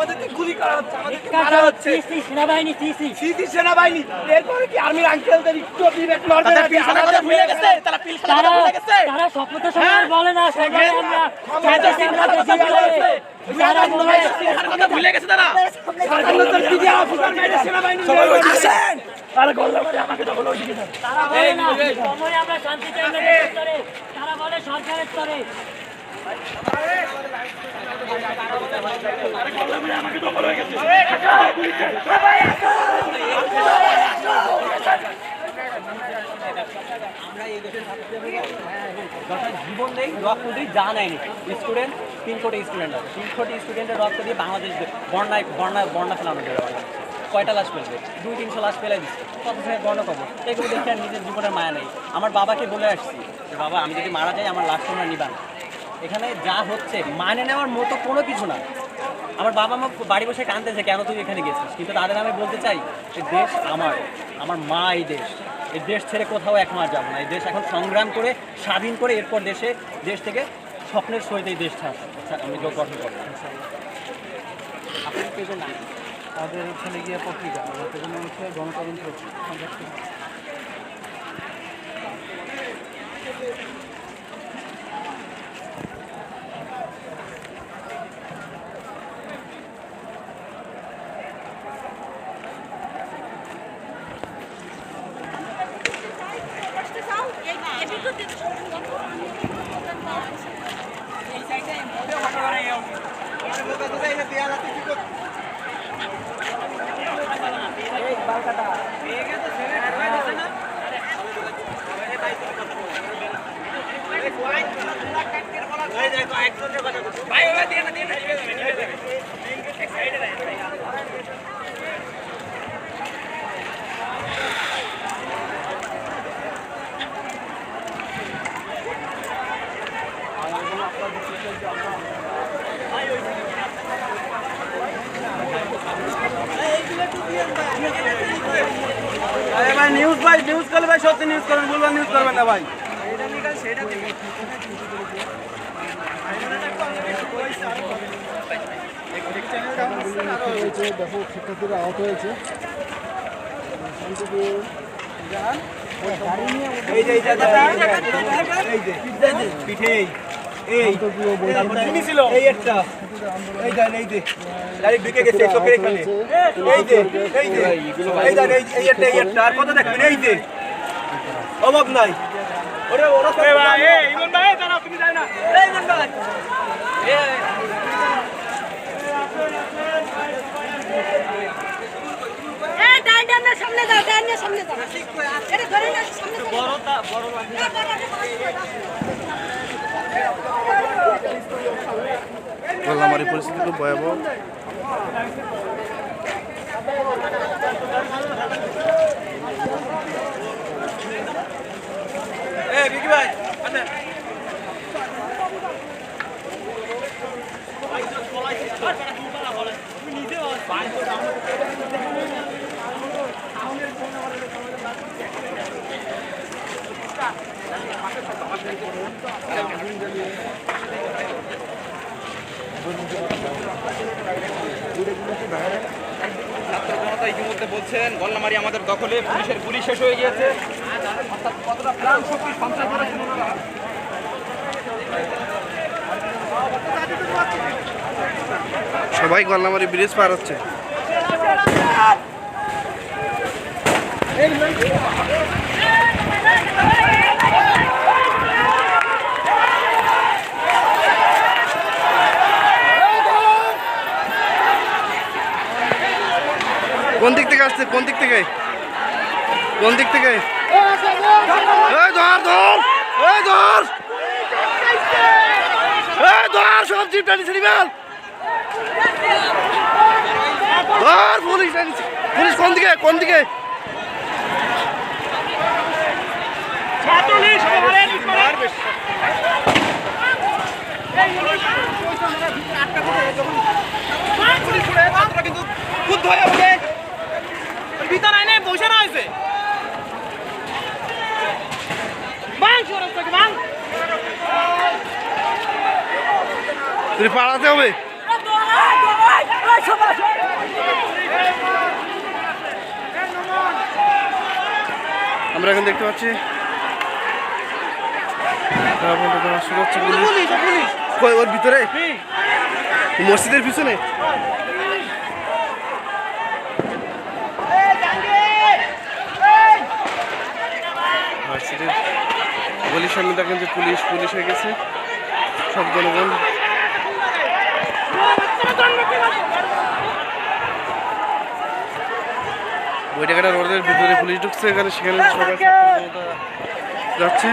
আমাদেরকে গুলি করা হচ্ছে আমাদেরকে মারা হচ্ছে সিসি সেনাবাহিনী সিসি সিসি সেনাবাহিনী এরপরে কি আর্মির আঙ্কেলদের একটু বিবেক নড়বে নাকি? কথা ভুলে গেছে তারা কথা তারা ভুলে গেছে তারা শপথ সময় বলে না সবাই আমরা ক্ষমতা সবাই আমরা ক্ষমতা দেশে বলে। তারা বলে পিলখানার কথা ভুলে গেছে তারা স্বাধীনতার দিকে অফিসার বাইরে সেনাবাহিনী আসেন আরে গোল্লাবাড়ি আমাকে তো বলো ওইদিকে তারা বলে না সময় আমরা শান্তি চাই না স্তরে তারা বলে সরকারের স্তরে যখন জীবন নেই, রক্ত যা নেয়নি। স্টুডেন্ট তিন কোটি স্টুডেন্ট আছে। তিন কোটি স্টুডেন্টের রক্ত দিয়ে বাংলাদেশ বন্যায় বন্যা বন্যা ফেলানো যাবে কয়টা লাশ ফেলবে? দুই, তিনশো লাশ ফেলে দিচ্ছে কত সময় বর্ণ খবর এগুলো দেখে নিজের জীবনের মায়া নেই। আমার বাবাকে বলে আসছি বাবা, আমি যদি মারা যাই, আমার লাশ তোমরা নিবা। এখানে যা হচ্ছে মানে নেওয়ার মতো কোনো কিছু না। আমার বাবা মা বাড়ি বসে কাঁদতেছে কেন তুই এখানে গেছিস? কিন্তু তাদের আমি বলতে চাই যে দেশ আমার আমার মা এই দেশ। এই দেশ ছেড়ে কোথাও এক মাস যাব না। এই দেশ এখন সংগ্রাম করে স্বাধীন করে এরপর দেশে দেশ থেকে স্বপ্নের সহিত এই দেশটা আচ্ছা, আমি যোগ গঠন করব তাদের ওখানে গিয়ে পত্রিকা সংরক্ষণ আরে ভাই নিউজ ভাই নিউজ করলে ভাই সত্যি নিউজ করবেন ভুলভাল নিউজ করবেন না ভাই ব্যাপক শিক্ষার্থীরা আহত হয়েছে এই যে এই যে এই যে পিঠে এই শান্তপ্রিয় বই তুমি ছিল এই একটা এই দেন এই যে ডাইরেক্ট ঢুকে গেছে চোখের এখানে। এই যে এই যে এই দেন এই এই একটা এই একটা। আর কত দেখবেন? এই যে অভাব নাই। ওরে ওরা ভাই এই ইমন ভাই দাঁড়াও তুমি যাই না। এই ইমন ভাই। সামনে দাও সামনে দাও। এটা ধরে না সামনে বড়টা বড়। গোল্লামারি পরিস্থিতি খুব ভয়াবহ। এই বিকি ভাই আচ্ছা ইতিমধ্যে বলছেন আমাদের দখলে পুলিশের শেষ হয়ে গিয়েছে সবাই গল্লামারি ব্রিজ পার হচ্ছে দিক থেকে আসছে, কোন দিক থেকে? কোন দিক থেকে? ধর ধর ধর। ধর ধর কোন দিকে কোন দিকে? ক্ষুব্ধ হয়ে তুমি পাড়াতে হবে। আমরা এখন দেখতে পাচ্ছি। ওর ভিতরে? মসজিদের পিছনে? মসজিদের গলির সামনে দেখেন যে পুলিশ পুলিশ হয়ে গেছে। সব জনগণ বইটাকাটা রোডের ভিতরে পুলিশ ঢুকছে এখানে সেখানে সবাই যাচ্ছে।